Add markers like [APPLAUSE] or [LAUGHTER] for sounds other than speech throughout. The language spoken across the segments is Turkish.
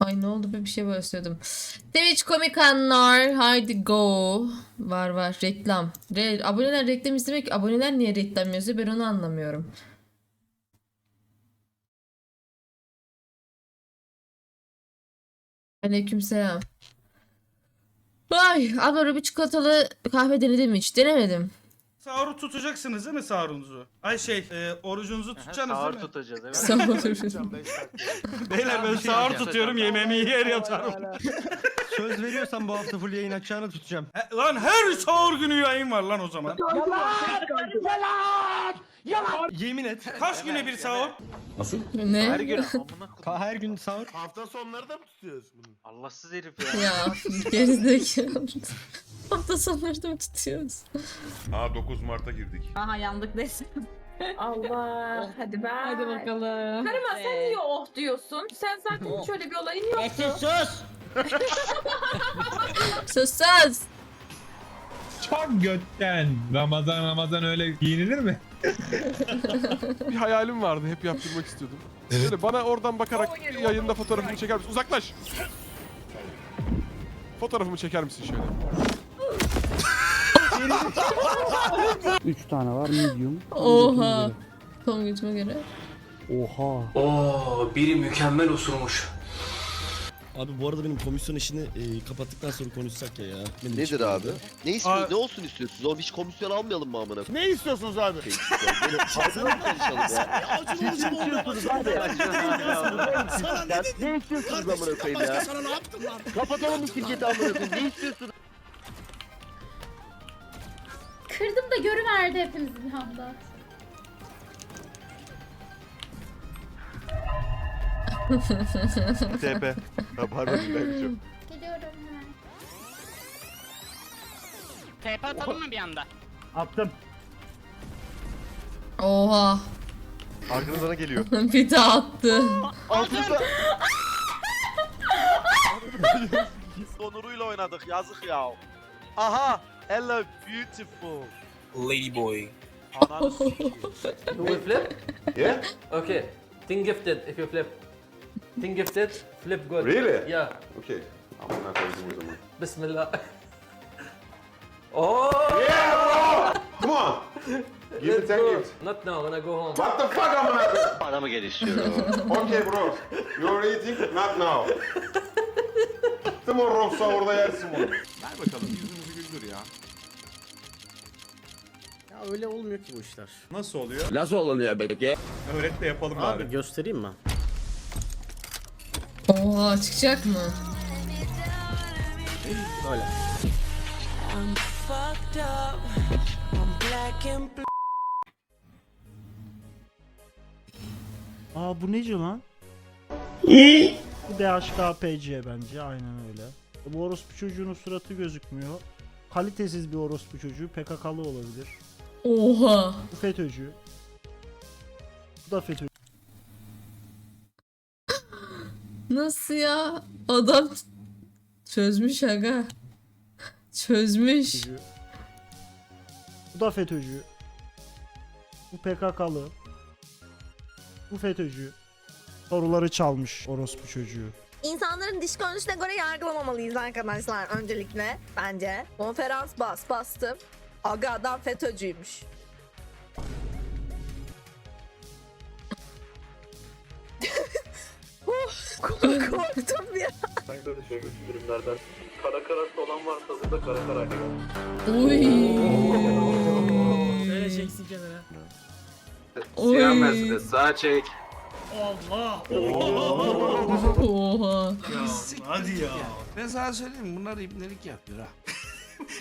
Ay ne oldu be bir şey basıyordum. Twitch komik anlar. Haydi go. Var var reklam. Re aboneler reklam istemek. Aboneler niye reklam yazıyor ben onu anlamıyorum. Aleykümselam. Ay abla bir çikolatalı kahve denedim hiç? Denemedim. Sahuru tutacaksınız değil mi sahurunuzu? Ay şey, e, orucunuzu tutacaksınız Sağır değil mi? tutacağız evet. Sağ olun. Beyler ben sahur tutuyorum, yemeğimi yer yatarım. [LAUGHS] Söz veriyorsan bu hafta full yayın açacağını tutacağım. He, lan her sahur günü yayın var lan o zaman. Yemin et. Kaç güne bir sahur? Ne? Her gün amına Ka- kodum. her gün sahur. Hafta sonları da mı tutuyoruz bunu? Allahsız herif ya. Ya [LAUGHS] gerizekalı. Hafta sonları da mı tutuyoruz? Aa 9 Mart'a girdik. Aha yandık desin. [LAUGHS] Allah hadi ben. Hadi bakalım. Karıma sen niye oh diyorsun? Sen zaten hiç öyle bir olayın yok. [LAUGHS] Sus sus. Çok götten. Ramazan Ramazan öyle giyinilir mi? bir hayalim vardı. Hep yaptırmak istiyordum. Şöyle bana oradan bakarak yayında fotoğrafımı çeker misin? Uzaklaş. Fotoğrafımı çeker misin şöyle? 3 tane var medium. Oha. Son gücüme göre. Oha. Oo, biri mükemmel osurmuş. Abi bu arada benim komisyon işini e, kapattıktan sonra konuşsak ya ya. Benim Nedir için abi? Ne Aa- istiyorsunuz? Ne olsun istiyorsunuz? Oğlum hiç komisyon almayalım mı amına koyayım? Ne istiyorsunuz abi? Böyle [LAUGHS] Fazla mı konuşalım ya? Siz ne istiyorsunuz abi? Ne istiyorsunuz amına koyayım ya? sana ne yaptım lan? Kapatalım bu şirketi amına koyayım. Ne istiyorsunuz? Kırdım da görüverdi hepimizi bir anda. [LAUGHS] TP. Ha pardon ben Geliyorum hemen. TP atalım mı bir anda? Attım. Oha. Arkanız bana geliyor. [LAUGHS] bir daha attı. Altında. [LAUGHS] Onuruyla oynadık yazık ya. Aha. Hello beautiful. Ladyboy. Ananı [LAUGHS] sikeyim. You will flip? Yeah? Okay. Think gifted if you flip. Think gifted, flip good. Really? Yeah. Okay. Amına koydum o zaman. Bismillah. [LAUGHS] oh! Come on. Give Let's 10 go. gift. Not now, when I go home. What the fuck amına koydum? Paramı geliştiriyorum. Okay bro. You're eating not now. [LAUGHS] Tomorrow sahurda yersin bunu. Ver bakalım yüzümüzü Ya öyle olmuyor ki bu işler. Nasıl oluyor? Nasıl oluyor belki? Öğret de yapalım bari. Abi göstereyim mi? Oha çıkacak mı? Böyle. Aa bu nece lan? bu DHKPC bence aynen öyle. Bu orospu çocuğunun suratı gözükmüyor. Kalitesiz bir orospu çocuğu PKK'lı olabilir. Oha. Bu FETÖ'cü. Bu da FETÖ'cü. Nasıl ya? Adam çözmüş aga. Çözmüş. Bu da FETÖ'cü. Bu PKK'lı. Bu FETÖ'cü. Soruları çalmış orospu çocuğu. İnsanların diş görünüşüne göre yargılamamalıyız arkadaşlar öncelikle bence. Konferans bas bastım. Aga adam FETÖ'cüymüş. Huh, [LAUGHS] Korktum ya. Uy. Böyle çeksin kenara. Oy. Sağa çek. Allah! Oha. Hadi ya. Ben sana söyleyeyim bunlar ibnelik yapıyor ha.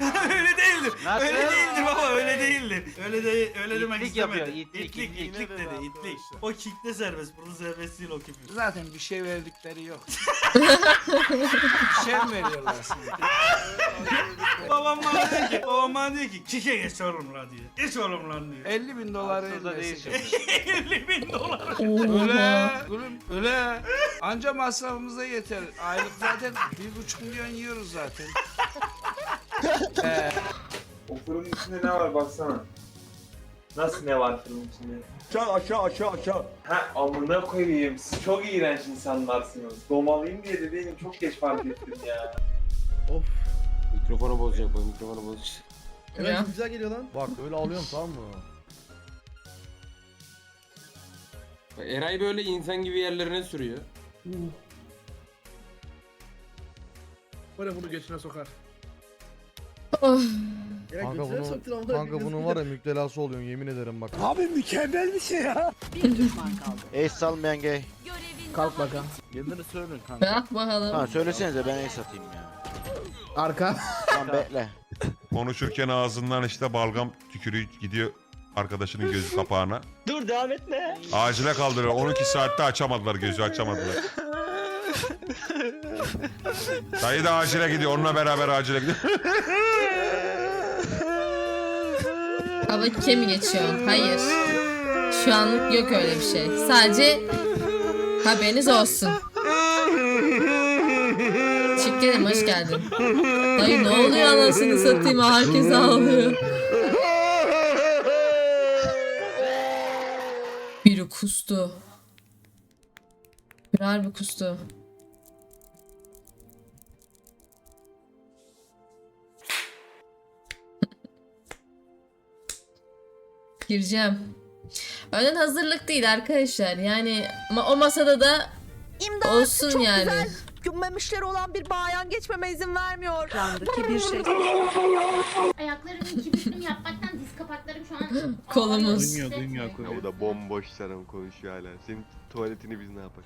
[LAUGHS] öyle değildir. Nasıl? Öyle değildir baba öyle değildir. Öyle de öyle demek İtlik istemedi. yapıyor, itlik, itlik, itlik. itlik dedi, itlik. O kickte serbest, burada serbest değil o küfür. Zaten bir şey verdikleri yok. [LAUGHS] şey mi veriyorlar sana? [LAUGHS] babam bana diyor ki, babam bana diyor ki, kike geç oğlum lan diyor. Geç oğlum lan diyor. 50 bin dolar Aslında değişim. 50 bin dolar. Öyle, gülüm, öyle. Anca masrafımıza yeter. Aylık zaten bir buçuk milyon yiyoruz zaten. O fırının içinde ne var baksana. Nasıl ne var filmin içinde? Aşağı aşağı aşağı aşağı. Ha amına koyayım. Siz çok iğrenç insanlarsınız. Domalıyım diye de benim çok geç fark ettim ya. Mikrofonu bozacak bu mikrofonu bozacak. Ya. güzel geliyor lan. Bak öyle alıyorum tamam mı? Eray böyle insan gibi yerlerine sürüyor. Böyle bunu götüne sokar. Oh. Kanka bunun, kanka bunun var ya müptelası oluyorsun yemin ederim bak. Ace salmayan gay. Kalk bakalım. Kendini söyle kanka. Bak bakalım. Ha söylesenize ben ace atayım ya. Arka. Tamam bekle. Konuşurken ağzından işte balgam tükürüğü gidiyor arkadaşının gözü kapağına. Dur devam etme. Acile kaldırıyor. 12 saatte açamadılar gözü açamadılar. [LAUGHS] Dayı da acile gidiyor. Onunla beraber acile gidiyor. [LAUGHS] Hava ikiye mi geçiyor? Hayır. Şu anlık yok öyle bir şey. Sadece haberiniz olsun. Çiftlerim hoş geldin. Dayı ne oluyor anasını satayım herkes ağlıyor. Biri kustu. Bir harbi kustu. Gireceğim. Önden hazırlık değil arkadaşlar. Yani ma- o masada da İmdat olsun çok yani. güzel gümmemişleri olan bir bayan geçmeme izin vermiyor. bir şey. Ayaklarımı iki büklüm yapmaktan diz kapaklarım şu an Kolumuz. Duymuyor, duymuyor. O da bomboş sanırım konuşuyor hala. Senin tuvaletini biz ne yapak?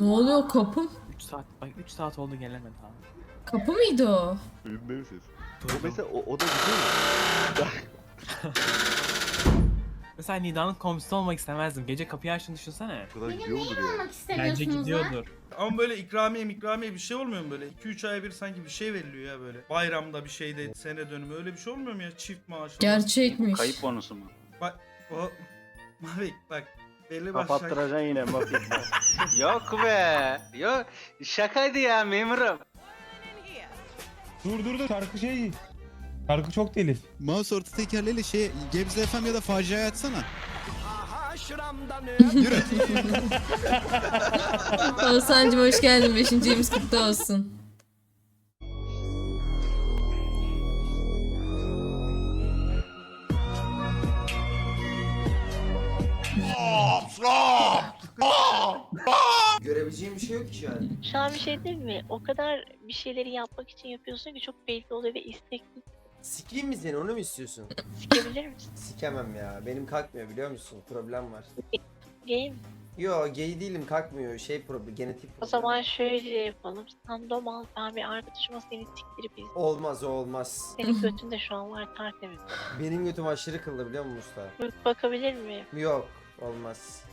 Ne oluyor kapım? 3 saat, bak 3 saat oldu gelemedi abi. Kapı mıydı o? Ölümde misin? O mesela o, o da güzel mi? [LAUGHS] Mesela Nida'nın komşusu olmak istemezdim. Gece kapıyı açtığını düşünsene. O kadar gidiyor mudur ya? istemiyorsunuz lan? Ama böyle ikramiye mikramiye bir şey olmuyor mu böyle? 2-3 aya bir sanki bir şey veriliyor ya böyle. Bayramda bir şeyde sene dönümü öyle bir şey olmuyor mu ya? Çift maaş. falan. Gerçekmiş. bonusu mu? Bak o Mavik bak belli başlı. Kapattıracaksın yine bak. [LAUGHS] Yok be. Yok. Şakaydı ya memurum. Dur dur dur şarkı şey. Şarkı çok telif. Mouse orta tekerleğiyle şey Gebze FM ya da faciaya atsana. [LAUGHS] Oğuzhan'cım hoş geldin. 5. yılımız kutlu olsun. Görebileceğim bir şey yok ki an. Şu an bir şey değil mi? O kadar bir şeyleri yapmak için yapıyorsun ki çok belli oluyor ve istekli. Sikeyim mi seni onu mu istiyorsun? Sikebilir misin? Sikemem ya. Benim kalkmıyor biliyor musun? Problem var. Game. Yo gay değilim kalkmıyor. Şey problem genetik O zaman şöyle yapalım. Sen dom al ben bir arkadaşıma seni siktirip iz. Olmaz o olmaz. Senin götün de şu an var tertemiz. Benim götüm aşırı kıllı biliyor musun usta? Bak- Bakabilir miyim? Yok olmaz.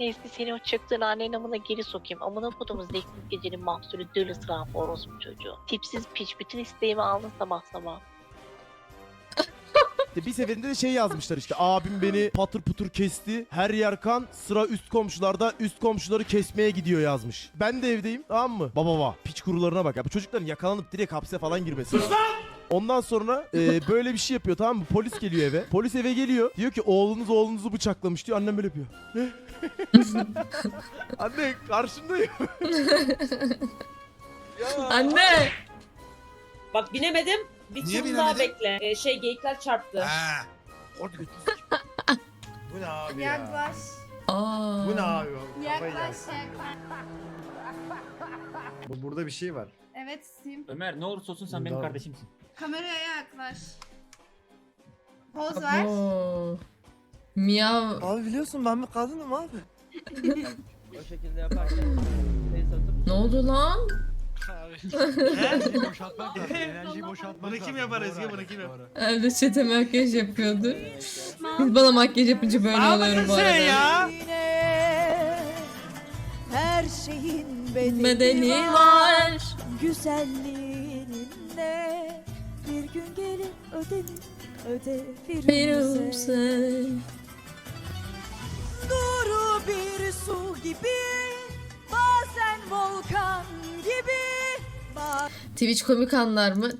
Neyse seni o çıktığın annenin amına geri sokayım. Amına kodumuz zevksiz gecenin mahsulü dölü sıra orospu çocuğu. Tipsiz piç bütün isteğimi aldın sabah sabah. [LAUGHS] bir seferinde de şey yazmışlar işte abim beni patır putur kesti. Her yer kan sıra üst komşularda üst komşuları kesmeye gidiyor yazmış. Ben de evdeyim tamam mı? Baba baba piç kurularına bak ya bu çocukların yakalanıp direkt hapse falan girmesi. lazım. Ondan sonra e, böyle bir şey yapıyor tamam mı? Polis geliyor eve. Polis eve geliyor. Diyor ki oğlunuz oğlunuzu bıçaklamış diyor. Annem böyle yapıyor. Ne? [LAUGHS] Anne karşındayım. [LAUGHS] Anne! Bak binemedim. Bir Niye tur daha binemedin? bekle. Ee, şey geyikler çarptı. Bu ne abi ya? Aa. Bu ne abi? Yaklaş Bu burada bir şey var. Evet sim. Ömer ne olursa olsun sen benim kardeşimsin. Kameraya yaklaş. Poz Abo. Miyav. Abi biliyorsun ben bir kadınım abi. [LAUGHS] O şekilde yaparken Ne oldu lan? [LAUGHS] Enerjiyi boşaltmak lazım. Enerjiyi boşaltmak Bunu kim yapar Ezgi bunu kim yapar? Evde çete makyaj yapıyordu. Biz bana makyaj yapınca böyle oluyorum bu arada. Her şeyin Bedeni var. Güzelliğinle bir gün gelir ödenir öde sen. Duru bir su gibi bazen volkan gibi Twitch komik anlar mı?